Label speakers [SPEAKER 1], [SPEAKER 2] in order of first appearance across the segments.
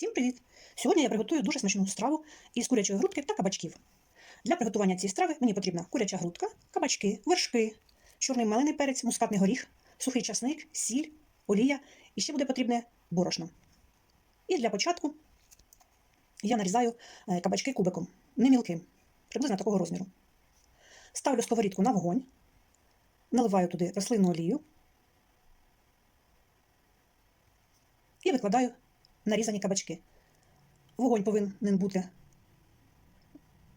[SPEAKER 1] Всім привіт! Сьогодні я приготую дуже смачну страву із курячої грудки та кабачків. Для приготування цієї страви мені потрібна куряча грудка, кабачки, вершки, чорний малиний перець, мускатний горіх, сухий часник, сіль, олія і ще буде потрібне борошно. І для початку я нарізаю е, кабачки кубиком, не мілким, приблизно такого розміру. Ставлю сковорідку на вогонь, наливаю туди рослинну олію і викладаю нарізані кабачки. Вогонь повинен бути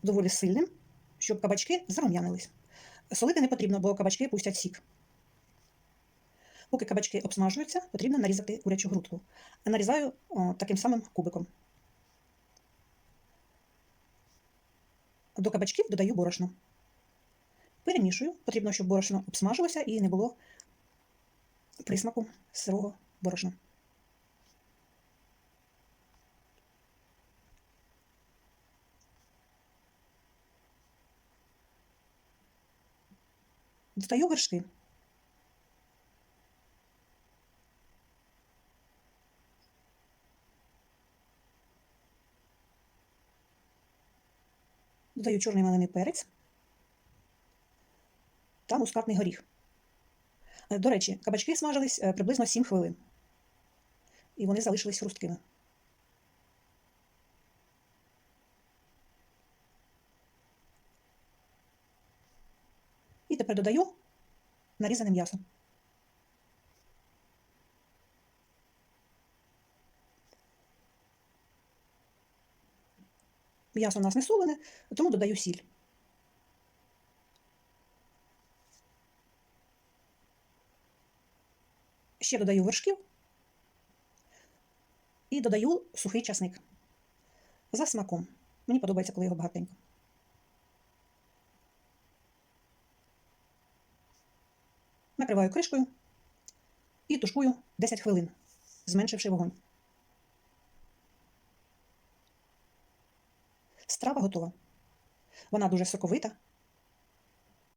[SPEAKER 1] доволі сильним, щоб кабачки зарум'янились. Солити не потрібно, бо кабачки пустять сік. Поки кабачки обсмажуються, потрібно нарізати курячу грудку. Нарізаю о, таким самим кубиком. До кабачків додаю борошно. Перемішую. Потрібно, щоб борошно обсмажилося і не було присмаку сирого борошна. Додаю вершки. Додаю чорний малиний перець та мускатний горіх. Е, До речі, кабачки смажились е, приблизно 7 хвилин. І вони залишились хрусткими. І тепер додаю нарізане м'ясо. М'ясо у нас не солене, тому додаю сіль. Ще додаю вершків і додаю сухий часник. За смаком. Мені подобається, коли його багатенько. Накриваю кришкою і тушкую 10 хвилин, зменшивши вогонь. Страва готова. Вона дуже соковита,